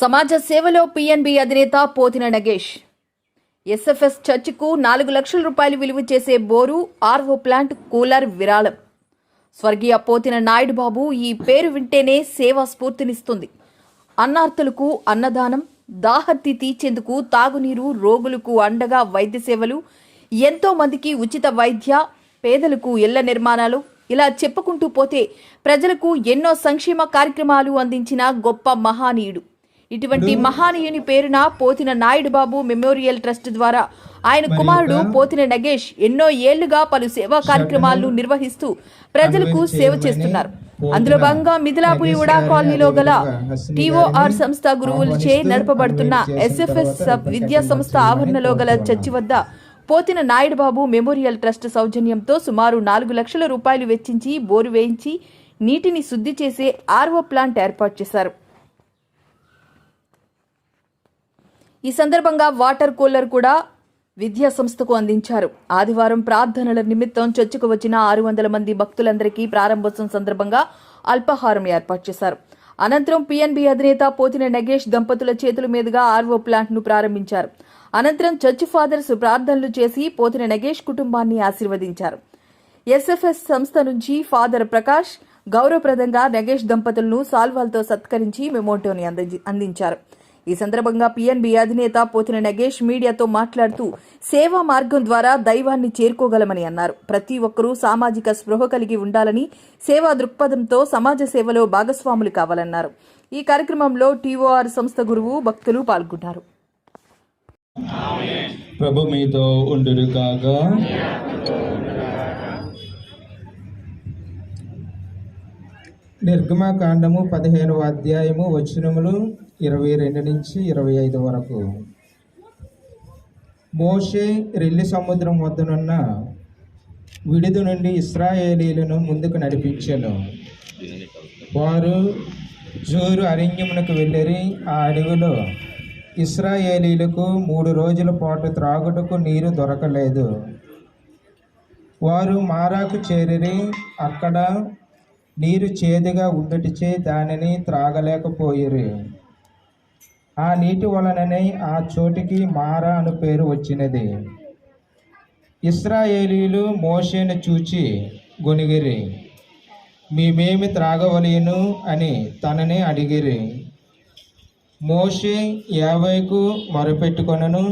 సమాజ సేవలో పిఎన్బి అధినేత పోతిన నగేష్. ఎస్ఎఫ్ఎస్ చర్చికు నాలుగు లక్షల రూపాయలు విలువ చేసే బోరు ఆర్ఓ ప్లాంట్ కూలర్ విరాళం. స్వర్గీయ పోతిన నాయుడు బాబు ఈ పేరు వింటేనే సేవా స్ఫూర్తినిస్తుంది. అన్నార్థులకు అన్నదానం దాహత్తి తీర్చేందుకు తాగునీరు రోగులకు అండగా వైద్య సేవలు ఎంతో మందికి ఉచిత వైద్య పేదలకు ఇళ్ళ నిర్మాణాలు ఇలా చెప్పుకుంటూ పోతే ప్రజలకు ఎన్నో సంక్షేమ కార్యక్రమాలు అందించిన గొప్ప మహానీయుడు. ఇటువంటి మహానీయుని పేరున పోతిన నాయుడు బాబు మెమోరియల్ ట్రస్ట్ ద్వారా ఆయన కుమారుడు పోతిన నగేష్ ఎన్నో ఏళ్ళుగా పలు సేవా కార్యక్రమాలను నిర్వహిస్తూ ప్రజలకు సేవ చేస్తున్నారు. అందులో భాగంగా మిథిలాపురి ఉడా కాలనీలో గల టీఓఆర్ సంస్థ గురువులచే నడపబడుతున్న ఎస్ఎఫ్ఎస్ సబ్ విద్యా సంస్థ ఆవరణలో గల చర్చి వద్ద పోతిన నాయుడు బాబు మెమోరియల్ ట్రస్ట్ సౌజన్యంతో సుమారు నాలుగు లక్షల రూపాయలు వెచ్చించి బోరు వేయించి నీటిని శుద్ధి చేసే ఆర్వో ప్లాంట్ ఏర్పాటు చేశారు. ఈ సందర్భంగా వాటర్ కూలర్ కూడా విద్యా సంస్థకు అందించారు. ఆదివారం ప్రార్థనల నిమిత్తం చర్చకు వచ్చిన ఆరు వందల మంది భక్తులందరికీ ప్రారంభోత్సవం సందర్భంగా అల్పాహారం ఏర్పాటు చేశారు. అనంతరం పిఎన్బి అధినేత పోతిన నగేష్ దంపతుల చేతుల మీదుగా ఆర్వో ప్లాంట్ను ప్రారంభించారు. అనంతరం చర్చి ఫాదర్స్ ప్రార్థనలు చేసి పోతిన నగేష్ కుటుంబాన్ని ఆశీర్వదించారు. ఎస్ఎఫ్ఎస్ సంస్థ నుంచి ఫాదర్ ప్రకాష్ గౌరవప్రదంగా నగేష్ దంపతులను సాల్వాలతో సత్కరించి మెమోటోని అందించి- అందించారు. ఈ సందర్భంగా పిఎన్బి అధినేత పోతిన నగేష్ మీడియాతో మాట్లాడుతూ సేవా మార్గం ద్వారా దైవాన్ని చేరుకోగలమని అన్నారు. ప్రతి ఒక్కరూ సామాజిక స్పృహ కలిగి ఉండాలని సేవా దృక్పథంతో సమాజ సేవలో భాగస్వాములు కావాలన్నారు. ఈ కార్యక్రమంలో టీఓఆర్ సంస్థ గురువు భక్తులు పాల్గొన్నారు. ప్రభు మీతో ఉండురు కాగా నిర్గమకాండము పదిహేనవ అధ్యాయము వచనములు. ఇరవై రెండు నుంచి ఇరవై ఐదు వరకు. మోషే రెల్లి సముద్రం వద్దనున్న విడుదు నుండి ఇస్రాయేలీలను ముందుకు నడిపించాను. వారు జూరు అరణ్యమునకు వెళ్ళిరి. ఆ అడవిలో ఇస్రాయేలీలకు మూడు రోజుల పాటు త్రాగుటకు నీరు దొరకలేదు. వారు మారాకు చేరిరి. అక్కడ నీరు చేదుగా ఉండటిచే దానిని త్రాగలేకపోయిరి. ఆ నీటి వలననే ఆ చోటికి మారా అను పేరు వచ్చినది. ఇస్రాయేలీలు మోషేను చూచి గొనిగిరి మేమేమి త్రాగవలేను? అని తనని అడిగిరి. మోషే యావైకు మొరపెట్టుకొనను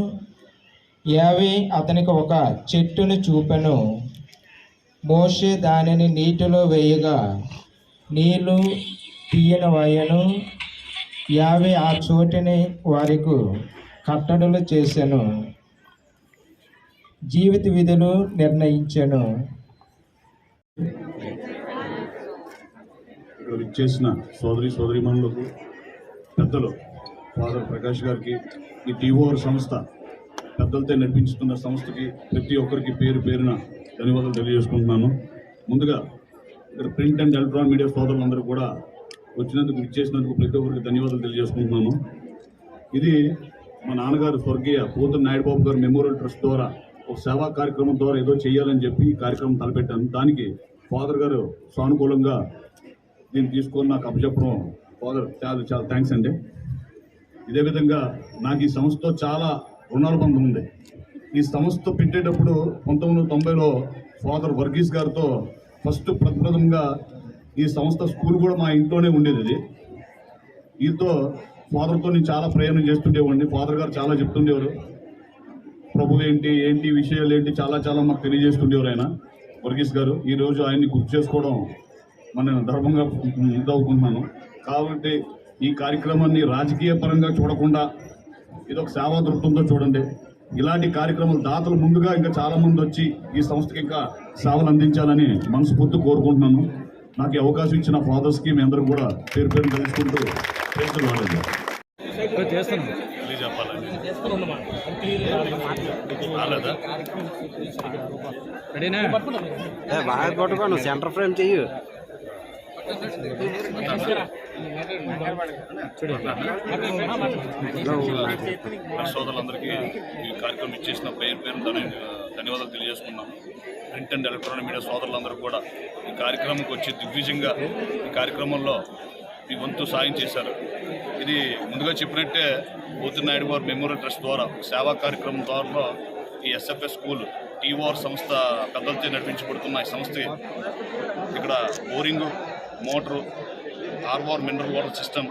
యావే అతనికి ఒక చెట్టును చూపెను. మోషే దానిని నీటిలో వేయగా నీళ్ళు తీయనవయ్యను యావే ఆ చోటిని వారికి కట్టడలు చేశాను జీవిత విధులు నిర్ణయించాను. చేసిన ఇచ్చేసిన సోదరి మనులకు పెద్దలు ఫాదర్ ప్రకాష్ గారికి ఈ టీఓఆర్ సంస్థ పెద్దలతో నడిపించుకున్న సంస్థకి ప్రతి ఒక్కరికి పేరు పేరున ధన్యవాదాలు తెలియజేసుకుంటున్నాను. ముందుగా ఇక్కడ ప్రింట్ అండ్ ఎలక్ట్రానిక్ మీడియా సోదరులందరూ కూడా వచ్చినందుకు ఇచ్చేసినందుకు ప్రతి ఒక్కరికి ధన్యవాదాలు తెలియజేసుకుంటున్నాను ఇది మా నాన్నగారు స్వర్గీయ పోతు నాయుడుబాబు గారు మెమోరియల్ ట్రస్ట్ ద్వారా ఒక సేవా కార్యక్రమం ద్వారా ఏదో చేయాలని చెప్పి ఈ కార్యక్రమం తలపెట్టాను. దానికి ఫాదర్ గారు సానుకూలంగా దీన్ని తీసుకొని నాకు అప్పచెప్పడం ఫాదర్ చాలా చాలా థ్యాంక్స్ అండి. ఇదే విధంగా నాకు ఈ సంస్థతో చాలా రుణానుబంధం ఉంది. ఈ సంస్థ పెట్టేటప్పుడు పంతొమ్మిది వందల తొంభైలో ఫాదర్ వర్గీస్ గారితో ఫస్ట్ ప్రప్రథమంగా ఈ సంస్థ స్కూల్ కూడా మా ఇంట్లోనే ఉండేది అది. వీరితో ఫాదర్తో నేను చాలా ప్రయాణం చేస్తుండేవాడిని. ఫాదర్ గారు చాలా చెప్తుండేవారు. ప్రభు ఏంటి ఏంటి విషయాలు ఏంటి? చాలా చాలా మాకు తెలియజేస్తుండేవారు ఆయన వర్గీస్ గారు. ఈరోజు ఆయన్ని గుర్తు చేసుకోవడం మన ధర్మంగా ఇదవుకుంటున్నాను. కాబట్టి ఈ కార్యక్రమాన్ని రాజకీయ పరంగా చూడకుండా ఇది ఒక సేవా దృక్పథంతో చూడండి. ఇలాంటి కార్యక్రమాలు దాతలు ముందుగా ఇంకా చాలామంది వచ్చి ఈ సంస్థకి ఇంకా సేవలు అందించాలని మనస్ఫూర్తి కోరుకుంటున్నాను. నాకు అవకాశం ఇచ్చిన ఫాదర్స్కి మీ అందరూ కూడా పేరు పేరు తెలుసుకుంటూ ఏ, బాగా కొట్టుకోను సెంటర్ ఫ్రేమ్ చెయ్యి. నా సోదరులందరికీ ఈ కార్యక్రమం ఇచ్చేసిన పేరు పేరు ధన్య- ధన్యవాదాలు తెలియజేసుకున్నాను ప్రింట్ అండ్ ఎలక్ట్రానిక్ మీడియా సోదరులందరూ కూడా ఈ కార్యక్రమంకి వచ్చి దిగ్విజయంగా ఈ కార్యక్రమంలో ఈ వంతు సాయం చేశారు. ఇది ముందుగా చెప్పినట్టే పోతి నాయుడు గారు మెమోరియల్ ట్రస్ట్ ద్వారా సేవా కార్యక్రమం ద్వారా ఈ ఎస్ఎఫ్ఎస్ స్కూల్ టీఓఆర్ సంస్థ పెద్దలతో నడిపించబడుతున్న ఈ సంస్థ ఇక్కడ బోరింగు మోటారు ఆర్వార్ మినరల్ వాటర్ సిస్టమ్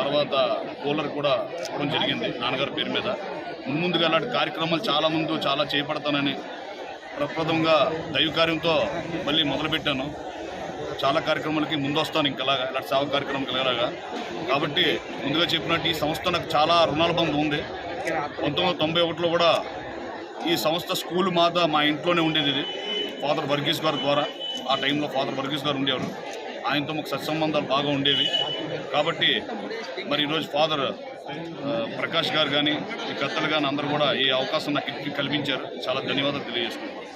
తర్వాత కూలర్ కూడా ఇవ్వడం జరిగింది నాన్నగారి పేరు మీద. ముందుగా అలాంటి కార్యక్రమాలు చాలా ముందు చాలా చేపడతానని ప్రప్రదంగా దైవ కార్యంతో మళ్ళీ మొదలుపెట్టాను. చాలా కార్యక్రమాలకి ముందు వస్తాను ఇంకలాగా ఇలాంటి సేవా కార్యక్రమం కలిగేలాగా. కాబట్టి ముందుగా చెప్పినట్టు ఈ సంస్థ నాకు చాలా రుణాల బంధం ఉంది. పంతొమ్మిది వందల తొంభై ఒకటిలో కూడా ఈ సంస్థ స్కూల్ మాత మా ఇంట్లోనే ఉండేది ఇది ఫాదర్ వర్గీస్ గారి ద్వారా. ఆ టైంలో ఫాదర్ వర్గీస్ గారు ఉండేవారు. ఆయనతో మాకు సత్సంబంధాలు బాగా ఉండేవి. కాబట్టి మరి ఈరోజు ఫాదర్ ప్రకాష్ గారు కానీ ఈ కత్తలు కానీ అందరూ కూడా ఈ అవకాశం నాకు కల్పించారు. చాలా ధన్యవాదాలు తెలియజేసుకుంటున్నాను